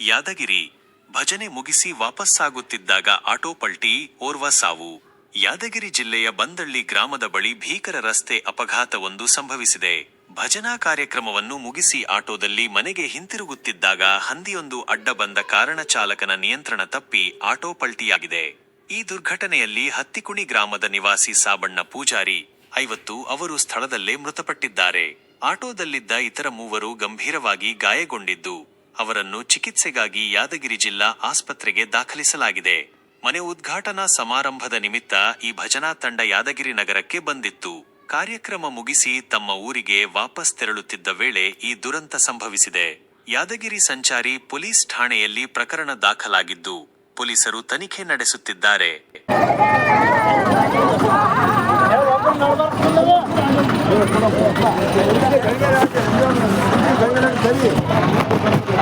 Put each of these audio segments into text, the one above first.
ಯಾದಗಿರಿ ಭಜನೆ ಮುಗಿಸಿ ವಾಪಸ್ಸಾಗುತ್ತಿದ್ದಾಗ ಆಟೋ ಪಲ್ಟಿ, ಓರ್ವ ಸಾವು. ಯಾದಗಿರಿ ಜಿಲ್ಲೆಯ ಬಂದಳ್ಳಿ ಗ್ರಾಮದ ಬಳಿ ಭೀಕರ ರಸ್ತೆ ಅಪಘಾತವೊಂದು ಸಂಭವಿಸಿದೆ. ಭಜನಾ ಕಾರ್ಯಕ್ರಮವನ್ನು ಮುಗಿಸಿ ಆಟೋದಲ್ಲಿ ಮನೆಗೆ ಹಿಂತಿರುಗುತ್ತಿದ್ದಾಗ ಹಂದಿಯೊಂದು ಅಡ್ಡ ಬಂದ ಕಾರಣ ಚಾಲಕನ ನಿಯಂತ್ರಣ ತಪ್ಪಿ ಆಟೋ ಪಲ್ಟಿಯಾಗಿದೆ. ಈ ದುರ್ಘಟನೆಯಲ್ಲಿ ಹತ್ತಿಕುಣಿ ಗ್ರಾಮದ ನಿವಾಸಿ ಸಾಬಣ್ಣ ಪೂಜಾರಿ, ಐವತ್ತು ಅವರು ಸ್ಥಳದಲ್ಲೇ ಮೃತಪಟ್ಟಿದ್ದಾರೆ. ಆಟೋದಲ್ಲಿದ್ದ ಇತರ ಮೂವರು ಗಂಭೀರವಾಗಿ ಗಾಯಗೊಂಡಿದ್ದು. ಅವರನ್ನು ಚಿಕಿತ್ಸೆಗಾಗಿ ಯಾದಗಿರಿ ಜಿಲ್ಲಾ ಆಸ್ಪತ್ರೆಗೆ ದಾಖಲಿಸಲಾಗಿದೆ. ಮನೆ ಉದ್ಘಾಟನಾ ಸಮಾರಂಭದ ನಿಮಿತ್ತ ಈ ಭಜನಾ ತಂಡ ಯಾದಗಿರಿ ನಗರಕ್ಕೆ ಬಂದಿತ್ತು. ಕಾರ್ಯಕ್ರಮ ಮುಗಿಸಿ ತಮ್ಮ ಊರಿಗೆ ವಾಪಸ್ ತೆರಳುತ್ತಿದ್ದ ವೇಳೆ ಈ ದುರಂತ ಸಂಭವಿಸಿದೆ. ಯಾದಗಿರಿ ಸಂಚಾರಿ ಪೊಲೀಸ್ ಠಾಣೆಯಲ್ಲಿ ಪ್ರಕರಣ ದಾಖಲಾಗಿದ್ದು, ಪೊಲೀಸರು ತನಿಖೆ ನಡೆಸುತ್ತಿದ್ದಾರೆ.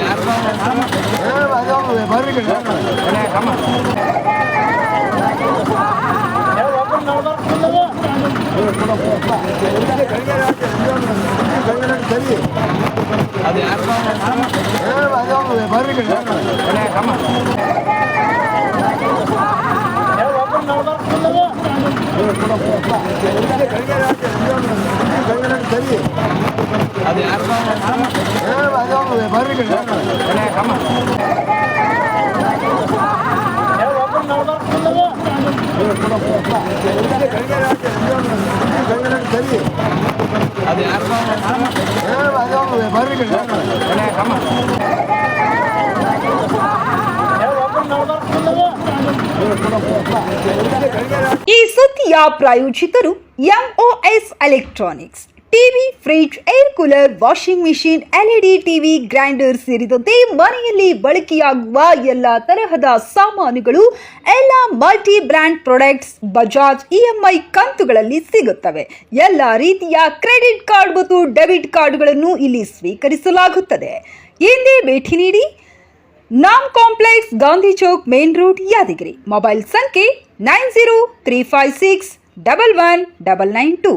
ಯಾರು ಬರ್ರಿ ಕಮ್ಮ ಅದು ಯಾರು ಬರ್ರಿ ಕಮ್ಮ ಈ ಸುದ್ದಿಯ ಪ್ರಾಯೋಜಕರು MOS electronics TV, fridge, air cooler, washing machine LED TV, grinder ಸೇರಿದಂತೆ ಮನೆಯಲ್ಲಿ ಬಳಕೆಯಾಗುವ ಎಲ್ಲ ತರಹದ ಸಾಮಾನುಗಳು, ಎಲ್ಲ multi brand products, Bajaj EMI ಕಂತುಗಳಲ್ಲಿ ಸಿಗುತ್ತವೆ. ಎಲ್ಲ ರೀತಿಯ ಕ್ರೆಡಿಟ್ ಕಾರ್ಡ್ ಮತ್ತು ಡೆಬಿಟ್ ಕಾರ್ಡ್ಗಳನ್ನು ಇಲ್ಲಿ ಸ್ವೀಕರಿಸಲಾಗುತ್ತದೆ. ಎಂದೇ ಭೇಟಿ ನೀಡಿ. ನಾಮ್ complex, Gandhi Chowk, main road, Yadgiri. Mobile ಸಂಖ್ಯೆ nine zero three five six double one double nine two.